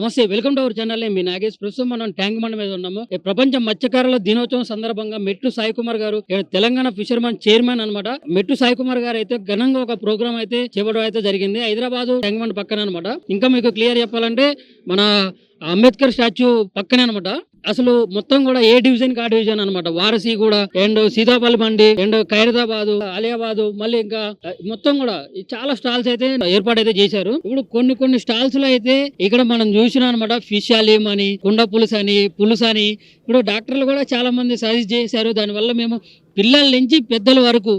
నమస్తే welcome to our channel. మీ నాగేష్. ప్రస్తుతం మనం ట్యాంక్ మండ మీద ఉన్నాము. ఈ ప్రపంచ మత్స్యకారుల దినోత్సవం సందర్భంగా మెట్టు సాయి కుమార్ గారు తెలంగాణ ఫిషర్మన్ చైర్మన్ అన్నమాట. మెట్టు సాయి కుమార్ గారు అయితే ఘనంగా ఒక ప్రోగ్రామ్ అయితే చేపడం అయితే జరిగింది. హైదరాబాద్ ట్యాంక్ మండ పక్కన అనమాట ఇంకా మీకు క్లియర్ చెప్పాలంటే మన అంబేద్కర్ స్టాచ్యూ పక్కనే అనమాట అసలు మొత్తం కూడా ఏ డివిజన్ కా డివిజన్ అనమాట Warasiguda and Sitaphalmandi and Khairatabad Aliabad మళ్ళీ ఇంకా మొత్తం కూడా చాలా స్టాల్స్ అయితే ఏర్పాటైతే చేశారు. ఇప్పుడు కొన్ని కొన్ని స్టాల్స్లో అయితే ఇక్కడ మనం చూసిన అనమాట ఫిష్ అలీమ్ అని కుండ పులుసు అని పులుసు అని. ఇప్పుడు డాక్టర్లు కూడా చాలా మంది సజెస్ట్ చేశారు. దానివల్ల మేము పిల్లల నుంచి పెద్దల వరకు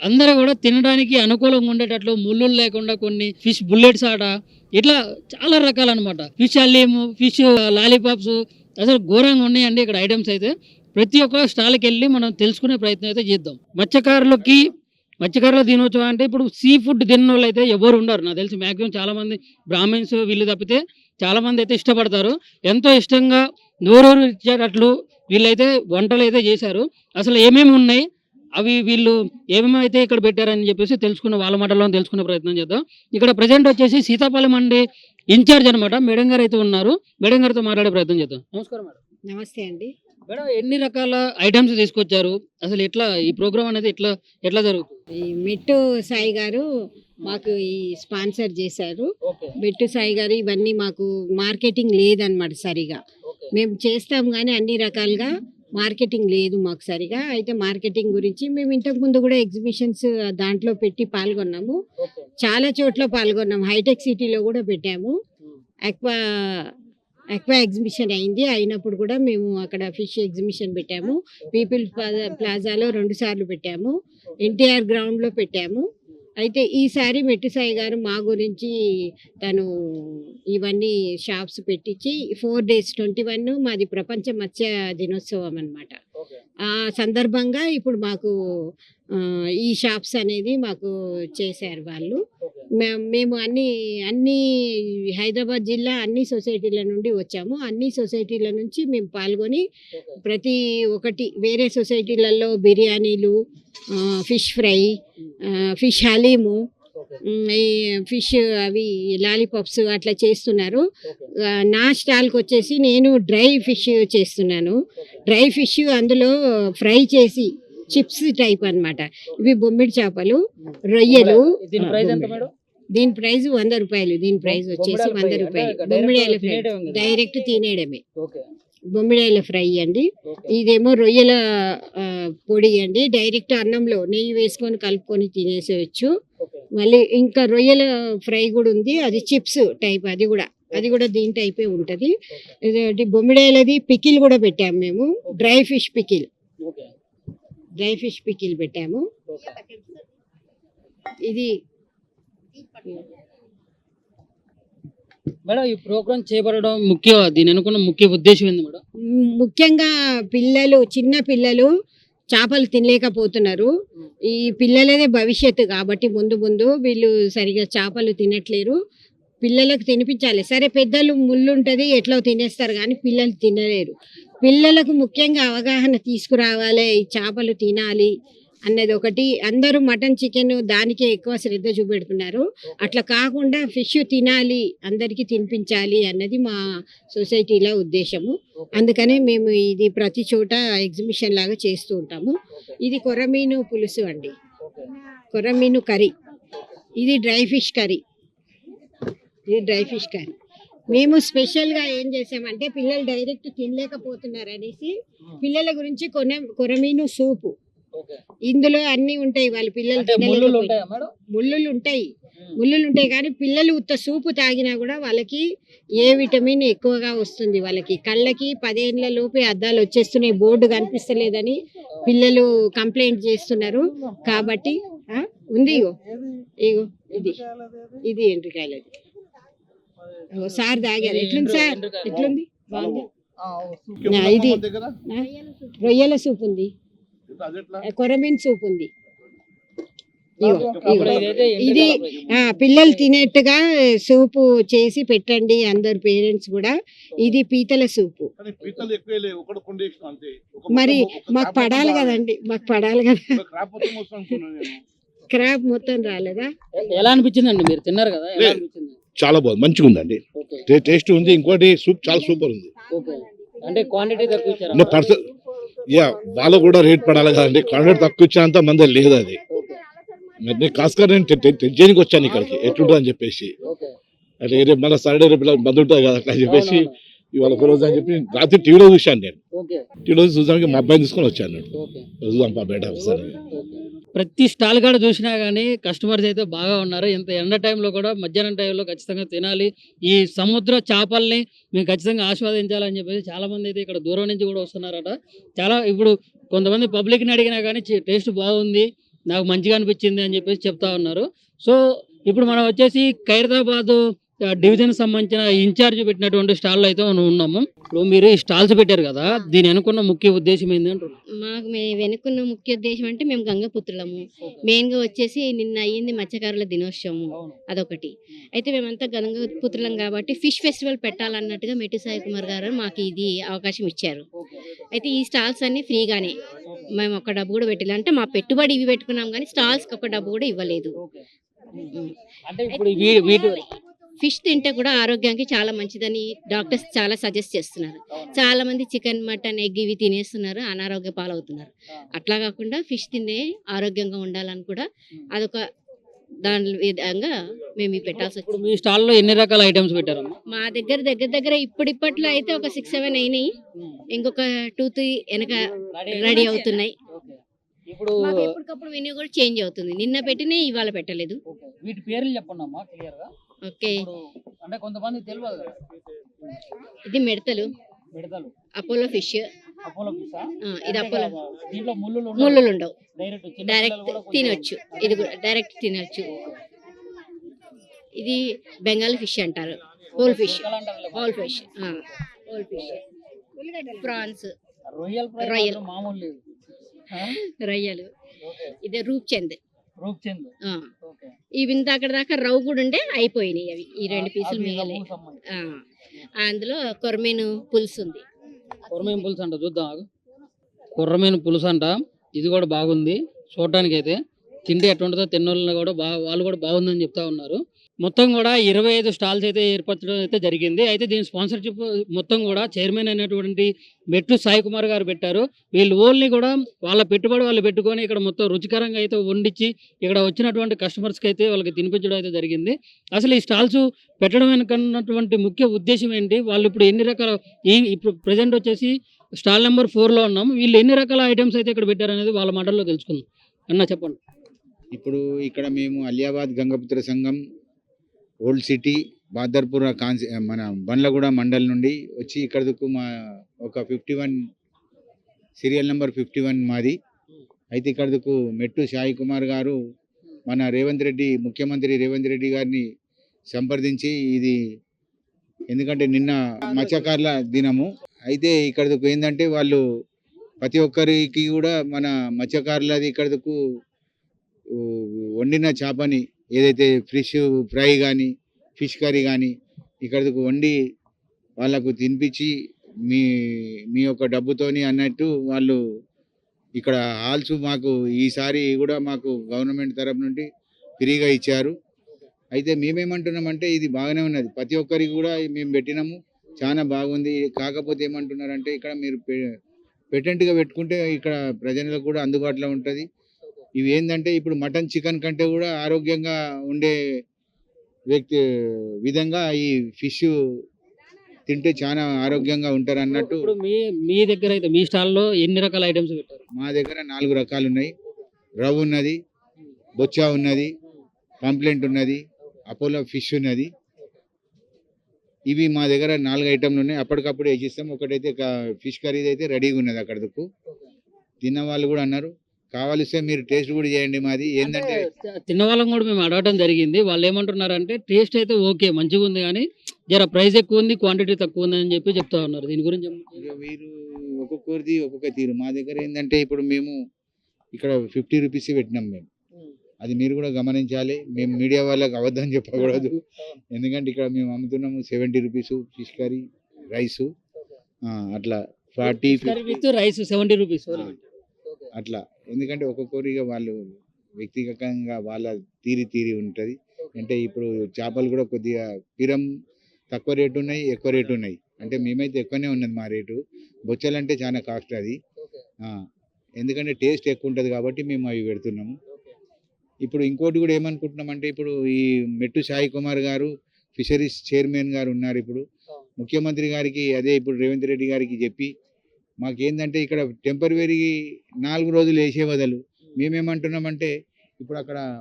అందరూ కూడా తినడానికి అనుకూలంగా ఉండేటట్లు ముళ్ళు లేకుండా కొన్ని ఫిష్ బుల్లెట్స్ ఆట ఇట్లా చాలా రకాలన్నమాట. ఫిష్ అల్లీము ఫిష్ లాలీపాప్స్ అసలు ఘోరంగా ఉన్నాయండి ఇక్కడ ఐటమ్స్ అయితే. ప్రతి ఒక్క స్టాల్కి వెళ్ళి మనం తెలుసుకునే ప్రయత్నం అయితే చేద్దాం. మత్స్యకారులకి మత్స్యకారుల దినోత్సవం అంటే ఇప్పుడు సీ ఫుడ్ తిన్న వాళ్ళు అయితే ఎవరు ఉండరు. నాకు తెలిసి మాక్సిమం చాలామంది బ్రాహ్మిన్స్ వీళ్ళు తప్పితే చాలామంది అయితే ఇష్టపడతారు. ఎంతో ఇష్టంగా నోరూరు ఇచ్చేటట్లు వీళ్ళైతే వంటలు అయితే చేశారు. అసలు ఏమేమి ఉన్నాయి? అవి వీళ్ళు ఏమేమి అయితే ఇక్కడ పెట్టారని చెప్పేసి తెలుసుకున్న వాళ్ళ మాటల్లో తెలుసుకునే ప్రయత్నం చేద్దాం. ఇక్కడ ప్రజెంట్ వచ్చేసి సీతాఫలం మండి ఇన్ఛార్జ్ అనమాట మేడం గారు అయితే ఉన్నారు. మేడం గారితో మాట్లాడే ప్రయత్నం చేద్దాం. నమస్కారం మేడం. నమస్తే అండి. మేడం ఎన్ని రకాల ఐటమ్స్ తీసుకొచ్చారు? అసలు ఎట్లా ఈ ప్రోగ్రామ్ అనేది ఎట్లా ఎట్లా జరుగుతుంది? ఈ మెట్టు సాయి గారు మాకు ఈ స్పాన్సర్ చేశారు. మెట్టు సాయి గారు ఇవన్నీ మాకు మార్కెటింగ్ లేదన్నమాట సరిగా. మేము చేస్తాం కానీ అన్ని రకాలుగా మార్కెటింగ్ లేదు మాకు సరిగా. అయితే మార్కెటింగ్ గురించి మేము ఇంతకు ముందు కూడా ఎగ్జిబిషన్స్ దాంట్లో పెట్టి పాల్గొన్నాము. చాలా చోట్ల పాల్గొన్నాము. హైటెక్ సిటీలో కూడా పెట్టాము. అక్వా అక్వా ఎగ్జిబిషన్ అయింది. అయినప్పుడు కూడా మేము అక్కడ ఫిష్ ఎగ్జిబిషన్ పెట్టాము. పీపుల్ ప్లాజా ప్లాజాలో రెండు సార్లు పెట్టాము. ఎన్టీఆర్ గ్రౌండ్లో పెట్టాము. అయితే ఈసారి మెట్టు సాయి గారు మా గురించి తను ఇవన్నీ షాప్స్ పెట్టించి ఫోర్ డేస్ ట్వంటీ వన్ మాది ప్రపంచ మత్స్య దినోత్సవం అన్నమాట. ఓకే. ఆ సందర్భంగా ఇప్పుడు మాకు ఈ షాప్స్ అనేది మాకు చేశారు వాళ్ళు. మే- మేము అన్ని అన్ని హైదరాబాద్ జిల్లా అన్ని సొసైటీల నుండి వచ్చాము. అన్ని సొసైటీల నుంచి మేము పాల్గొని ప్రతి ఒక్కటి వేరే సొసైటీలలో బిర్యానీలు ఫిష్ ఫ్రై ఫిష్ హలీము ఈ ఫిష్ అవి లాలీపాప్స్ అట్లా చేస్తున్నారు. నా స్టాల్కి వచ్చేసి నేను డ్రై ఫిష్ చేస్తున్నాను. డ్రై ఫిష్ అందులో ఫ్రై చేసి చిప్స్ టైప్ అన్నమాట. ఇవి బొమ్మిడి చేపలు రొయ్యలు. దీని ప్రైస్ వంద రూపాయలు. దీని ప్రైస్ వచ్చేసి వంద. రూపాయలు. బొమ్మిడాయల డైరెక్ట్ ఫ్రై? డైరెక్ట్ తినేయడమే. బొమ్మిడాయల ఫ్రై అండి. ఇదేమో రొయ్యల పొడి అండి. డైరెక్ట్ అన్నంలో నెయ్యి వేసుకొని కలుపుకొని తినేసేయచ్చు. ఓకే. మళ్ళీ ఇంకా రొయ్యల ఫ్రై కూడా ఉంది. అది చిప్స్ టైప్ అది కూడా. అది కూడా దీని టైపే ఉంటుంది. బొమ్మిడాయలది పికిల్ కూడా పెట్టాము మేము. Dry fish pickle dry fish pickle పెట్టాము. ఇది మేడం ఈ ప్రోగ్రామ్ చేపట్టడం ముఖ్య దీని అనుకున్న ముఖ్య ఉద్దేశం ఏంది మేడం? ముఖ్యంగా పిల్లలు చిన్న పిల్లలు చేపలు తినలేకపోతున్నారు. ఈ పిల్లలదే భవిష్యత్తు కాబట్టి ముందు ముందు వీళ్ళు సరిగా చేపలు తినట్లేరు. పిల్లలకు తినిపించాలి. సరే పెద్దలు ముళ్ళు ఉంటుంది ఎట్లా తినేస్తారు కానీ పిల్లలు తినలేరు. పిల్లలకు ముఖ్యంగా అవగాహన తీసుకురావాలి ఈ చేపలు తినాలి అన్నది ఒకటి. అందరూ మటన్ చికెన్ దానికే ఎక్కువ శ్రద్ధ చూపెడుతున్నారు. అట్లా కాకుండా ఫిష్ తినాలి అందరికీ తినిపించాలి అన్నది మా సొసైటీలో ఉద్దేశము. అందుకనే మేము ఇది ప్రతి చోట ఎగ్జిబిషన్ లాగా చేస్తూ ఉంటాము. ఇది కొర్రమీను పులుసు అండి. కొర్రమీను కర్రీ. ఇది డ్రై ఫిష్ కర్రీ. ఇది డ్రై ఫిష్ కర్రీ. మేము స్పెషల్గా ఏం చేసామంటే పిల్లలు డైరెక్ట్ తినలేకపోతున్నారు అనేసి పిల్లల గురించి కొన కొరమీను సూపు. ఇందులో అన్ని ఉంటాయి వాళ్ళ పిల్లలు ముళ్ళులు ఉంటాయా మేడం? ముళ్ళులు ఉంటాయి. కానీ పిల్లలు ఉత్త సూపు తాగినా కూడా వాళ్ళకి ఏ విటమిన్ ఎక్కువగా వస్తుంది వాళ్ళకి. కళ్ళకి పదేళ్ళ లోపే అద్దాలు వచ్చేస్తున్నాయి బోర్డు కనిపిస్తలేదని పిల్లలు కంప్లైంట్ చేస్తున్నారు. కాబట్టి ఆ, ఉంది ఇగో. ఇగో ఇది. ఇది ఎండ్రికాయలది. ఓ, సార్ తాగారు. ఎట్లుంది సార్? ఎట్లుంది? ఇది? రొయ్యల సూప్. ఉంది. కొరమీన్ సూప్ ఉంది. ఇది ఆ, పిల్లలు తినేట్టుగా సూపు చేసి పెట్టండి అందరు పేరెంట్స్ కూడా. ఇది పీతల సూపు. మరి మాకు పడాలి కదండి. మాకు పడాలి కదా. క్రాప్ మొత్తం రాలేదా? ఎలా అనిపించిందండి మీరు? తిన్నారు కదా? చాలా బాగుంది. మంచిగా ఉందండి టేస్ట్ ఉంది. ఇంకోటి సూప్ చాలా సూపర్ ఉంది. ఓకే. అంటే క్వాంటిటీ తక్కువ ఇచ్చారా? ఇంకా పర్స యా వాళ్ళకు కూడా రేట్ పడాలి కదండి క్వాంటిటీ తక్కువ ఇచ్చినంత మంది లేదు అది. నేను కాస్కర్ నేను చేయడానికి వచ్చాను ఇక్కడికి. ఎట్లుంటుందని చెప్పేసి. ఓకే. అంటే రేపు మళ్ళీ సాటర్డే రేపు ఇలా బంద్ ఉంటుంది కదా అట్లా అని చెప్పేసి. ఇవాళ ఒక రోజు అని చెప్పి రాత్రి టీవీలో చూశాను నేను. టీవీలో చూసానికి మా అబ్బాయిని తీసుకొని వచ్చాను చూద్దాం బయట ఒకసారి ప్రతి స్టాల్ కాడ చూసినా కానీ కస్టమర్స్ అయితే బాగా ఉన్నారు. ఇంత ఎండ టైంలో కూడా మధ్యాహ్నం టైంలో ఖచ్చితంగా తినాలి. ఈ సముద్ర చేపల్ని మేము ఖచ్చితంగా ఆస్వాదించాలని చెప్పేసి చాలామంది అయితే ఇక్కడ దూరం నుంచి కూడా వస్తున్నారట. చాలా ఇప్పుడు కొంతమంది పబ్లిక్ని అడిగినా కానీ టేస్ట్ బాగుంది నాకు మంచిగా అనిపించింది అని చెప్పేసి చెప్తా ఉన్నారు. సో ఇప్పుడు మనం వచ్చేసి ఖైరతాబాద్ డివిజన్ సంబంధించిన ఇన్ఛార్జ్ పెట్టినటువంటి స్టాల్లో అయితే మనం ఉన్నాము. ఇప్పుడు మీరు ఈ స్టాల్స్ పెట్టారు కదా దీని అనుకున్న ముఖ్య ఉద్దేశం ఏంటి అంటారు మాకు వెనుకున్న ముఖ్య ఉద్దేశం అంటే మేము గంగపుత్రులము మెయిన్గా వచ్చేసి నిన్న అయ్యింది మత్స్యకారుల దినోత్సవము. అదొకటి. అయితే మేమంతా గంగపుత్రులం కాబట్టి ఫిష్ ఫెస్టివల్ పెట్టాలన్నట్టుగా మెట్టి సాయి కుమార్ గారు మాకు ఇది అవకాశం ఇచ్చారు. అయితే ఈ స్టాల్స్ అన్ని ఫ్రీగానే మేము ఒక్క డబ్బు కూడా పెట్టలేదు. అంటే మా పెట్టుబడి ఇవి పెట్టుకున్నాం కానీ స్టాల్స్కి ఒక్క డబ్బు కూడా ఇవ్వలేదు. అంటే ఇప్పుడు ఫిష్ తింటే కూడా ఆరోగ్యానికి చాలా మంచిదని డాక్టర్స్ చాలా సజెస్ట్ చేస్తున్నారు. చాలా మంది చికెన్ మటన్ ఎగ్ ఇవి తినేస్తున్నారు అనారోగ్య పాలవుతున్నారు. అట్లా కాకుండా ఫిష్ తినే ఆరోగ్యంగా ఉండాలని కూడా అదొక దాని విధంగా మేము పెట్టాల్సి వచ్చింది మీ స్టాల్లో ఎన్ని రకాల ఐటమ్స్ పెట్టారమ్మా? మా దగ్గర దగ్గర దగ్గర ఇప్పటిప్పట్లో అయితే ఒక సిక్స్ సెవెన్ అయినాయి. ఇంకొక టూ త్రీ వెనక రెడీ అవుతున్నాయి. ఇప్పుడు మాకు ఎప్పటికప్పుడు మెనూ కూడా చేంజ్ అవుతుంది. నిన్న పెట్టినే ఇవాళ పెట్టలేదు. ఓకే. వీటి పేర్లు చెప్పండి అమ్మా క్లియర్గా. ఓకే. ఇప్పుడు అంటే కొంతమంది తెలియదు కదా. ఇది మిడతలు. మిడతలు. అపోలో ఫిష్ అపోలో పిసా ఇది అపోలో దీంట్లో ముళ్ళు ముళ్ళులు ఉండవు. డైరెక్ట్ డైరెక్ట్ తినొచ్చు. ఇది కూడా డైరెక్ట్ తినొచ్చు. ఇది బెంగాల్ ఫిష్ అంటారు. Whole fish whole fish whole fish prawns రొయ్యల్ రొయ్యలు. మామూలు? రొయ్యలు. ఇది రూప్ చంద్ రూప్ చంద్ ఆ. ఓకే. ఇవి అక్కడ దాకా రవ్వు కూడా ఉండే అయిపోయినాయి అవి. ఈ రెండు పీసులు మిగిలే. అందులో కొరమీను పులుసు ఉంది. కొర్రమీన పులుసు అంట చూద్దాం. కొర్రమీన పులుసు అంట. ఇది కూడా బాగుంది. చూడటానికి అయితే తిండి ఎట్లుంటుందో తిన్నోళ్ళని కూడా బాగా వాళ్ళు కూడా బాగుందని చెప్తా ఉన్నారు. మొత్తం కూడా ఇరవై ఐదు స్టాల్స్ అయితే ఏర్పరచడం అయితే జరిగింది. అయితే దీని స్పాన్సర్షిప్ మొత్తం కూడా చైర్మన్ అయినటువంటి మెట్టు సాయి కుమార్ గారు పెట్టారు. వీళ్ళు ఓన్లీ కూడా వాళ్ళ పెట్టుబడి వాళ్ళు పెట్టుకొని ఇక్కడ మొత్తం రుచికరంగా అయితే వండించి ఇక్కడ వచ్చినటువంటి కస్టమర్స్కి అయితే వాళ్ళకి తినిపించడం అయితే జరిగింది. అసలు ఈ స్టాల్స్ పెట్టడం వెనుకన్నటువంటి ముఖ్య ఉద్దేశం ఏంటి? వాళ్ళు ఇప్పుడు ఎన్ని రకాల ఈ ఇప్పుడు ప్రజెంట్ వచ్చేసి స్టాల్ నెంబర్ ఫోర్లో ఉన్నాం. వీళ్ళు ఎన్ని రకాల ఐటమ్స్ అయితే ఇక్కడ పెట్టారనేది వాళ్ళ మాటల్లో తెలుసుకుందాం. అన్న చెప్పండి. ఇప్పుడు ఇక్కడ మేము అలియాబాద్ గంగపుత్ర సంఘం ఓల్డ్ సిటీ బాదర్పుర కాన్సి మన బండ్లగూడ మండల్ నుండి వచ్చి ఇక్కడకు మా ఒక fifty one serial number fifty one మాది. అయితే ఇక్కడకు మెట్టు సాయి కుమార్ గారు మన రేవంత్ రెడ్డి ముఖ్యమంత్రి రేవంత్ రెడ్డి గారిని సంప్రదించి ఇది ఎందుకంటే నిన్న మత్స్యకారుల దినము. అయితే ఇక్కడకు ఏంటంటే వాళ్ళు ప్రతి ఒక్కరికి కూడా మన మత్స్యకారులది ఇక్కడకు వండిన చేపని ఏదైతే ఫిష్ ఫ్రై కానీ ఫిష్ కర్రీ కానీ ఇక్కడికి వండి వాళ్ళకు తినిపించి మీ మీ యొక్క డబ్బుతోని అన్నట్టు వాళ్ళు ఇక్కడ హాల్స్ మాకు ఈసారి కూడా మాకు గవర్నమెంట్ తరపు నుండి ఫ్రీగా ఇచ్చారు. అయితే మేమేమంటున్నామంటే ఇది బాగానే ఉన్నది. ప్రతి ఒక్కరికి కూడా మేము పెట్టినాము. చాలా బాగుంది. కాకపోతే ఏమంటున్నారంటే ఇక్కడ మీరు పె- పెటెంట్గా పెట్టుకుంటే ఇక్కడ ప్రజలకు కూడా అందుబాటులో ఉంటుంది. ఇవి ఏంటంటే ఇప్పుడు మటన్ చికెన్ కంటే కూడా ఆరోగ్యంగా ఉండే వ్యక్తి విధంగా ఈ ఫిష్ తింటే చాలా ఆరోగ్యంగా ఉంటారు అన్నట్టు ఇప్పుడు మీ మీ దగ్గర అయితే మీ స్టాల్లో ఎన్ని రకాల ఐటమ్స్ పెట్టారు? మా దగ్గర నాలుగు రకాలు ఉన్నాయి. రవ్ ఉన్నది బొచ్చా ఉన్నది పాంప్లెంట్ ఉన్నది అపోలో ఫిష్ ఉన్నది. ఇవి మా దగ్గర నాలుగు ఐటమ్లు ఉన్నాయి. అప్పటికప్పుడు వేసిస్తాం ఒకటైతే ఫిష్ కర్రీ అయితే రెడీగా ఉన్నది అక్కడకు. తిన్న వాళ్ళు కూడా అన్నారు. కావలిస్తే మీరు టేస్ట్ కూడా చేయండి మాది. ఏంటంటే అంటే తిన్న వాళ్ళని కూడా మేము అడగడం జరిగింది. వాళ్ళు ఏమంటున్నారంటే టేస్ట్ అయితే ఓకే మంచిగా ఉంది కానీ జర ప్రైస్ ఎక్కువ ఉంది క్వాంటిటీ తక్కువ ఉంది అని చెప్పి చెప్తా ఉన్నారు. దీని గురించి వీరు ఒక్కొక్కరిది ఒక్కొక్క తీరు. మా దగ్గర ఏంటంటే ఇప్పుడు మేము ఇక్కడ ఫిఫ్టీ రూపీస్ పెట్టినాం మేము. అది మీరు కూడా గమనించాలి. మేము మీడియా వాళ్ళకి అబద్ధం చెప్పకూడదు. ఎందుకంటే ఇక్కడ మేము అమ్ముతున్నాము seventy rupees fish curry rice. అట్లా ఫార్టీ రైస్ సెవెంటీ రూపీస్. అట్లా. ఎందుకంటే ఒక్కొక్కరిగా వాళ్ళు వ్యక్తిగతంగా వాళ్ళ తీరి తీరి ఉంటుంది. అంటే ఇప్పుడు చేపలు కూడా కొద్దిగా పిరం తక్కువ రేటు ఉన్నాయి ఎక్కువ రేటు ఉన్నాయి. అంటే మేమైతే ఎక్కువనే ఉన్నది మా రేటు. బొచ్చలు అంటే చాలా కాస్ట్ అది. ఎందుకంటే టేస్ట్ ఎక్కువ ఉంటుంది కాబట్టి మేము అవి పెడుతున్నాము. ఇప్పుడు ఇంకోటి కూడా ఏమనుకుంటున్నాం అంటే ఇప్పుడు ఈ మెట్టు సాయి కుమార్ గారు ఫిషరీస్ చైర్మన్ గారు ఉన్నారు ఇప్పుడు. ముఖ్యమంత్రి గారికి అదే ఇప్పుడు రేవంత్ రెడ్డి గారికి చెప్పి మాకేందంటే ఇక్కడ టెంపరవరీ నాలుగు రోజులు వేసే బదులు మేమేమంటున్నామంటే ఇప్పుడు అక్కడ